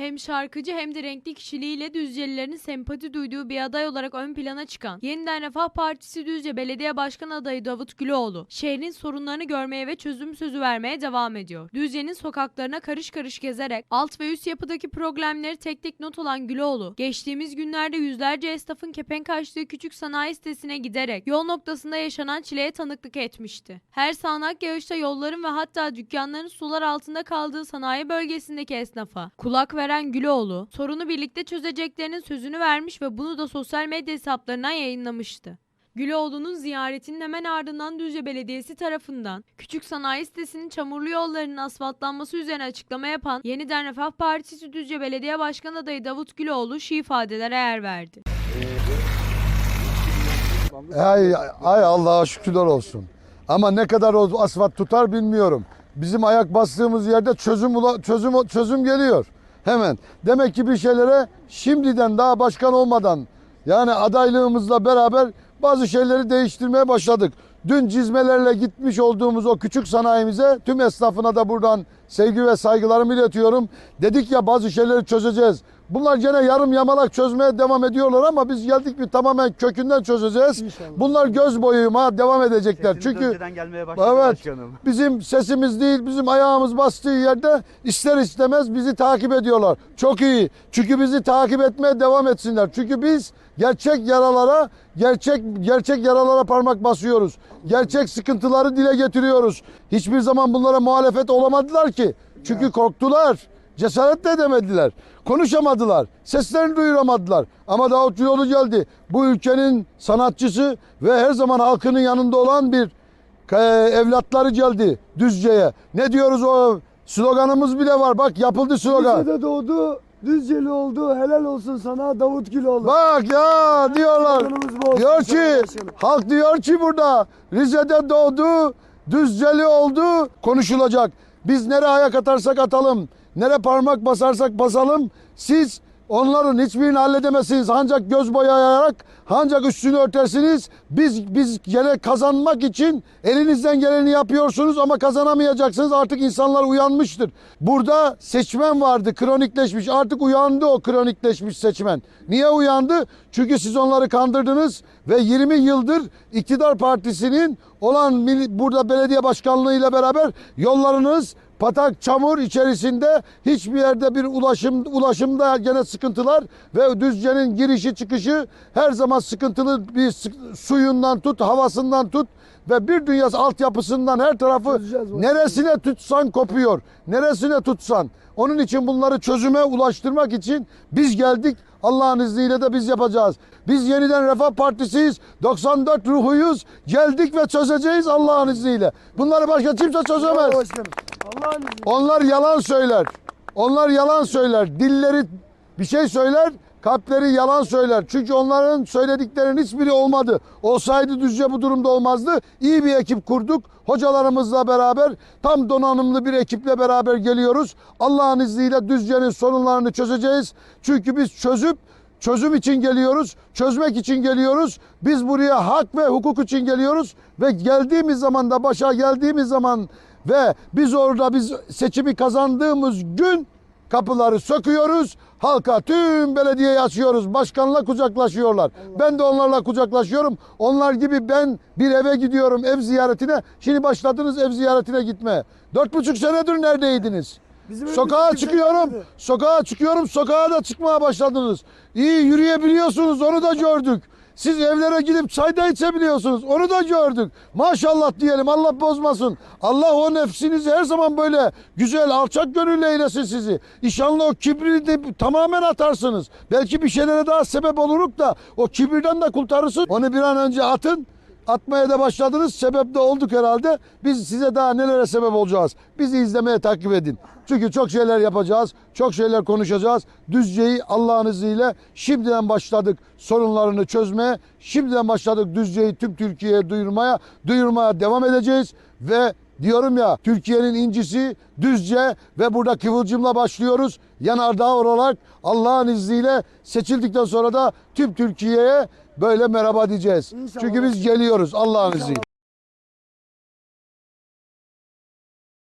Hem şarkıcı hem de renkli kişiliğiyle Düzcelilerin sempati duyduğu bir aday olarak ön plana çıkan Yeniden Refah Partisi Düzce Belediye Başkan adayı Davut Güloğlu, şehrin sorunlarını görmeye ve çözüm sözü vermeye devam ediyor. Düzce'nin sokaklarına karış karış gezerek alt ve üst yapıdaki problemleri tek tek not alan Güloğlu, geçtiğimiz günlerde yüzlerce esnafın kepenk açtığı küçük sanayi sitesine giderek yol noktasında yaşanan çileye tanıklık etmişti. Her sağanak yağışta yolların ve hatta dükkanların sular altında kaldığı sanayi bölgesindeki esnafa kulak veren Güloğlu, sorunu birlikte çözeceklerinin sözünü vermiş ve bunu da sosyal medya hesaplarından yayınlamıştı. Güloğlu'nun ziyaretinin hemen ardından Düzce Belediyesi tarafından küçük sanayi sitesinin çamurlu yollarının asfaltlanması üzerine açıklama yapan Yeniden Refah Partisi Düzce Belediye Başkan adayı Davut Güloğlu şu ifadelere yer verdi. Ay, ay Allah'a şükürler olsun. Ama ne kadar o asfalt tutar bilmiyorum. Bizim ayak bastığımız yerde çözüm çözüm çözüm geliyor. Hemen. Demek ki bir şeylere şimdiden daha başkan olmadan yani adaylığımızla beraber bazı şeyleri değiştirmeye başladık. Dün cizmelerle gitmiş olduğumuz o küçük sanayimize tüm esnafına da buradan sevgi ve saygılarımı iletiyorum. Dedik ya bazı şeyleri çözeceğiz. Bunlar gene yarım yamalak çözmeye devam ediyorlar ama biz geldik bir tamamen kökünden çözeceğiz. Bunlar göz boyuma devam edecekler. Sesiniz Çünkü gelmeye başladı Evet. başkanım. bizim sesimiz değil, bizim ayağımız bastığı yerde ister istemez bizi takip ediyorlar. Çok iyi. Çünkü bizi takip etmeye devam etsinler. Çünkü biz gerçek yaralara, gerçek gerçek yaralara parmak basıyoruz. Gerçek sıkıntıları dile getiriyoruz. Hiçbir zaman bunlara muhalefet olamadılar ki. Çünkü korktular. Cesaret de edemediler. Konuşamadılar. Seslerini duyuramadılar. Ama Davut Yolu geldi. Bu ülkenin sanatçısı ve her zaman halkının yanında olan bir Ka- evlatları geldi Düzce'ye. Ne diyoruz o sloganımız bile var. Bak yapıldı slogan. Düzce'de doğdu, Düzceli oldu. Helal olsun sana Davut Güloğlu. Bak ya diyorlar. Diyor ki halk diyor ki burada Rize'de doğdu, Düzceli oldu konuşulacak. Biz nereye ayak atarsak atalım, nere parmak basarsak basalım. Siz onların hiçbirini halledemezsiniz. Ancak göz boyayarak, ancak üstünü örtersiniz. Biz biz gene kazanmak için elinizden geleni yapıyorsunuz ama kazanamayacaksınız. Artık insanlar uyanmıştır. Burada seçmen vardı, kronikleşmiş. Artık uyandı o kronikleşmiş seçmen. Niye uyandı? Çünkü siz onları kandırdınız ve 20 yıldır iktidar partisinin olan burada belediye başkanlığı ile beraber yollarınız patak çamur içerisinde hiçbir yerde bir ulaşım ulaşımda gene sıkıntılar ve Düzce'nin girişi çıkışı her zaman sıkıntılı bir suyundan tut havasından tut ve bir dünya altyapısından her tarafı neresine tutsan kopuyor. Neresine tutsan. Onun için bunları çözüme ulaştırmak için biz geldik. Allah'ın izniyle de biz yapacağız. Biz yeniden Refah Partisiyiz. 94 ruhuyuz. Geldik ve çözeceğiz Allah'ın izniyle. Bunları başka kimse çözemez. Onlar yalan söyler. Onlar yalan söyler. Dilleri bir şey söyler, kalpleri yalan söyler. Çünkü onların söylediklerinin hiçbiri olmadı. Olsaydı Düzce bu durumda olmazdı. İyi bir ekip kurduk. Hocalarımızla beraber tam donanımlı bir ekiple beraber geliyoruz. Allah'ın izniyle Düzce'nin sorunlarını çözeceğiz. Çünkü biz çözüp Çözüm için geliyoruz, çözmek için geliyoruz. Biz buraya hak ve hukuk için geliyoruz ve geldiğimiz zaman da başa geldiğimiz zaman ve biz orada biz seçimi kazandığımız gün kapıları söküyoruz. Halka tüm belediyeyi açıyoruz. Başkanla kucaklaşıyorlar. Ben de onlarla kucaklaşıyorum. Onlar gibi ben bir eve gidiyorum ev ziyaretine. Şimdi başladınız ev ziyaretine gitmeye. Dört buçuk senedir neredeydiniz? Bizim Sokağa çıkıyorum. Sokağa çıkıyorum. Sokağa da çıkmaya başladınız. İyi yürüyebiliyorsunuz. Onu da gördük. Siz evlere gidip çay da içebiliyorsunuz. Onu da gördük. Maşallah diyelim. Allah bozmasın. Allah o nefsinizi her zaman böyle güzel, alçak gönüllü eylesin sizi. İnşallah o kibri tamamen atarsınız. Belki bir şeylere daha sebep oluruk da o kibirden de kurtarırsın. Onu bir an önce atın. Atmaya da başladınız. Sebep de olduk herhalde. Biz size daha nelere sebep olacağız. Bizi izlemeye takip edin. Çünkü çok şeyler yapacağız. Çok şeyler konuşacağız. Düzce'yi Allah'ın izniyle şimdiden başladık sorunlarını çözmeye. Şimdiden başladık Düzce'yi tüm Türkiye'ye duyurmaya. Duyurmaya devam edeceğiz. Ve diyorum ya Türkiye'nin incisi Düzce ve burada Kıvılcım'la başlıyoruz. Yanardağ olarak Allah'ın izniyle seçildikten sonra da tüm Türkiye'ye böyle merhaba diyeceğiz. İnşallah. Çünkü biz geliyoruz Allah'ın izniyle.